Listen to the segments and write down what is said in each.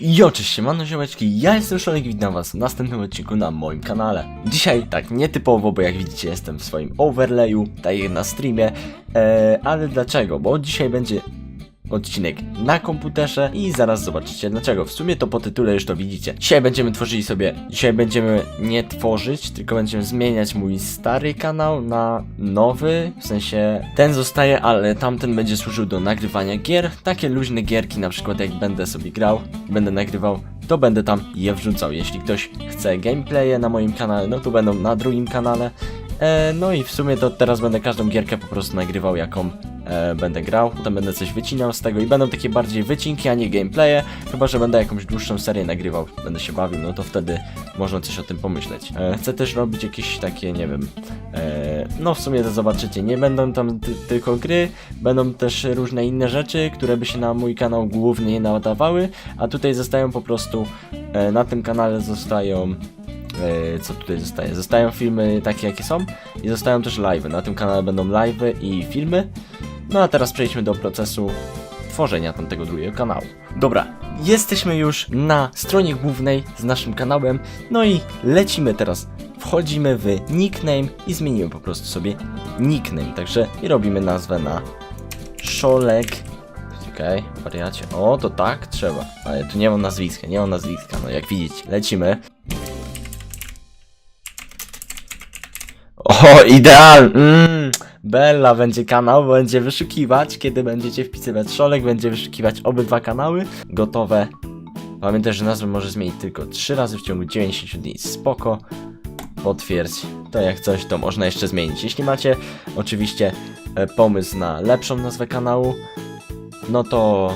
Jo, cześć, siemano ziołeczki, ja jestem Szonek i witam was w następnym odcinku na moim kanale. Dzisiaj tak nietypowo, bo jak widzicie jestem w swoim overlayu, jak na streamie, e, ale dlaczego? Bo dzisiaj będzie odcinek na komputerze i zaraz zobaczycie dlaczego. W sumie to po tytule już to widzicie. Dzisiaj będziemy tworzyli sobie, dzisiaj będziemy nie tworzyć, tylko będziemy zmieniać mój stary kanał na nowy, w sensie ten zostaje, ale tamten będzie służył do nagrywania gier. Takie luźne gierki, na przykład jak będę sobie grał, będę nagrywał, to będę tam je wrzucał. Jeśli ktoś chce gameplaye na moim kanale, no to będą na drugim kanale. E, no i w sumie to teraz będę każdą gierkę po prostu nagrywał, jaką e, będę grał. Potem będę coś wycinał z tego i będą takie bardziej wycinki, a nie gameplaye. Chyba, że będę jakąś dłuższą serię nagrywał, będę się bawił, no to wtedy można coś o tym pomyśleć. E, chcę też robić jakieś takie, nie wiem, e, no w sumie to zobaczycie, nie będą tam ty tylko gry, będą też różne inne rzeczy, które by się na mój kanał głównie nie nadawały, a tutaj zostają po prostu, e, na tym kanale zostają co tutaj zostaje? Zostają filmy takie jakie są i zostają też live'y. Na tym kanale będą live'y i filmy. No a teraz przejdźmy do procesu tworzenia tamtego drugiego kanału. Dobra, jesteśmy już na stronie głównej z naszym kanałem. No i lecimy teraz. Wchodzimy w nickname i zmienimy po prostu sobie nickname. Także i robimy nazwę na Szolek. Okej, wariacie. O, to tak trzeba. Ale tu nie mam nazwiska, nie mam nazwiska. No jak widzicie, lecimy. O, ideal! Mm. Bella będzie kanał, będzie wyszukiwać, kiedy będziecie wpisywać Szolek, będzie wyszukiwać obydwa kanały. Gotowe. Pamiętaj, że nazwę może zmienić tylko 3 razy w ciągu 90 dni. Spoko. Potwierdź. To jak coś, to można jeszcze zmienić. Jeśli macie oczywiście e, pomysł na lepszą nazwę kanału, no to,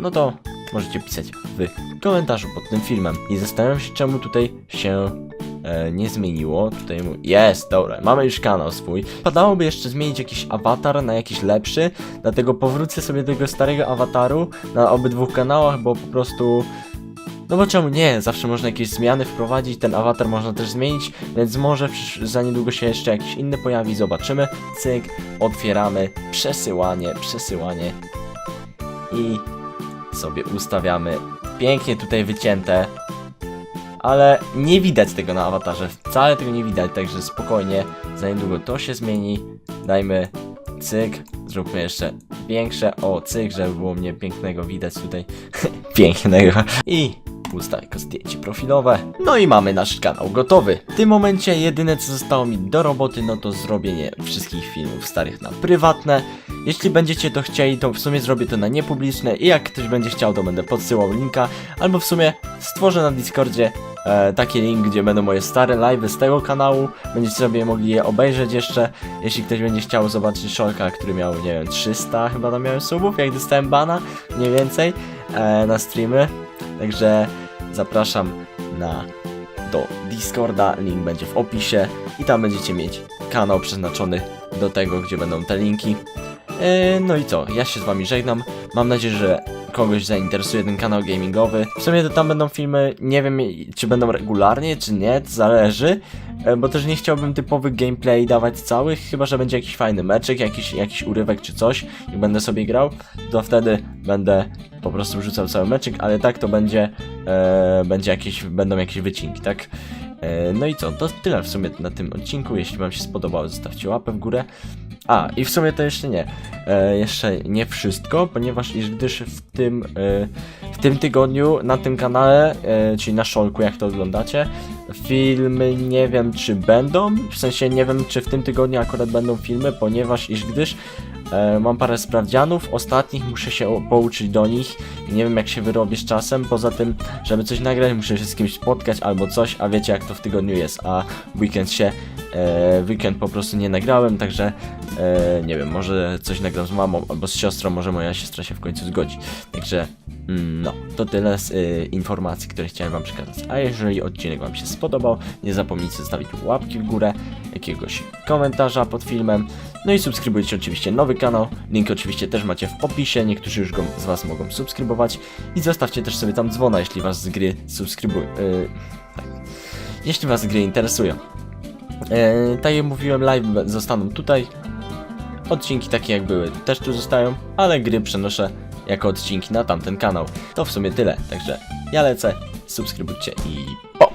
no to możecie pisać w komentarzu pod tym filmem. I zastanawiam się, czemu tutaj się e, nie zmieniło. Tutaj jest, dobra, mamy już kanał swój. Padałoby jeszcze zmienić jakiś awatar na jakiś lepszy, dlatego powrócę sobie do tego starego awataru na obydwu kanałach, bo po prostu... No bo czemu nie? Zawsze można jakieś zmiany wprowadzić, ten awatar można też zmienić, więc może za niedługo się jeszcze jakiś inny pojawi, zobaczymy. Cyk, otwieramy, przesyłanie, przesyłanie i sobie ustawiamy. Pięknie tutaj wycięte, ale nie widać tego na awatarze, wcale tego nie widać, także spokojnie, za niedługo to się zmieni. Dajmy cyk, zróbmy jeszcze większe, o cyk, żeby było mnie pięknego widać tutaj, pięknego. I ustawię jako zdjęcie profilowe. No i mamy nasz kanał gotowy. W tym momencie jedyne co zostało mi do roboty, no to zrobienie wszystkich filmów starych na prywatne. Jeśli będziecie to chcieli, to w sumie zrobię to na niepubliczne i jak ktoś będzie chciał, to będę podsyłał linka, albo w sumie stworzę na Discordzie e, taki link, gdzie będą moje stare live'y z tego kanału. Będziecie sobie mogli je obejrzeć jeszcze, jeśli ktoś będzie chciał zobaczyć Szolka, który miał, nie wiem, 300 chyba tam miałem subów, jak dostałem bana, mniej więcej, e, na streamy. Także zapraszam na do Discorda, link będzie w opisie i tam będziecie mieć kanał przeznaczony do tego, gdzie będą te linki. E, No i co, ja się z wami żegnam. Mam nadzieję, że kogoś zainteresuje ten kanał gamingowy. W sumie to tam będą filmy, nie wiem czy będą regularnie, czy nie, to zależy. E, Bo też nie chciałbym typowych gameplay dawać całych, chyba że będzie jakiś fajny meczek, jakiś, jakiś urywek czy coś i będę sobie grał, to wtedy będę po prostu wrzucał cały meczek, ale tak to będzie, e, będzie jakieś, będą jakieś wycinki, tak? E, no i co, to tyle w sumie na tym odcinku. Jeśli Wam się spodobało, zostawcie łapę w górę. A, i w sumie to jeszcze nie. E, jeszcze nie wszystko, ponieważ gdyż w tym, e, w tym tygodniu na tym kanale, e, czyli na Szolku, jak to oglądacie, filmy nie wiem czy będą. W sensie nie wiem czy w tym tygodniu akurat będą filmy, ponieważ iż gdyż e, mam parę sprawdzianów ostatnich, muszę się pouczyć do nich nie wiem jak się wyrobię z czasem. Poza tym, żeby coś nagrać, muszę się z kimś spotkać albo coś, a wiecie jak to w tygodniu jest, a weekend się, e, weekend po prostu nie nagrałem, także e, nie wiem, może coś nagram z mamą albo z siostrą, może moja siostra się w końcu zgodzi. Także mm, no, to tyle z y, informacji, które chciałem wam przekazać. A jeżeli odcinek wam się spodobał, nie zapomnijcie zostawić łapki w górę, jakiegoś komentarza pod filmem, no i subskrybujcie oczywiście nowy kanał, link oczywiście też macie w opisie, niektórzy już go z was mogą subskrybować i zostawcie też sobie tam dzwona, jeśli was z gry subskrybują. Yy, tak. Jeśli was gry interesują. Yy, tak jak mówiłem, live zostaną tutaj. Odcinki takie jak były też tu zostają, ale gry przenoszę jako odcinki na tamten kanał. To w sumie tyle, także ja lecę, subskrybujcie i po!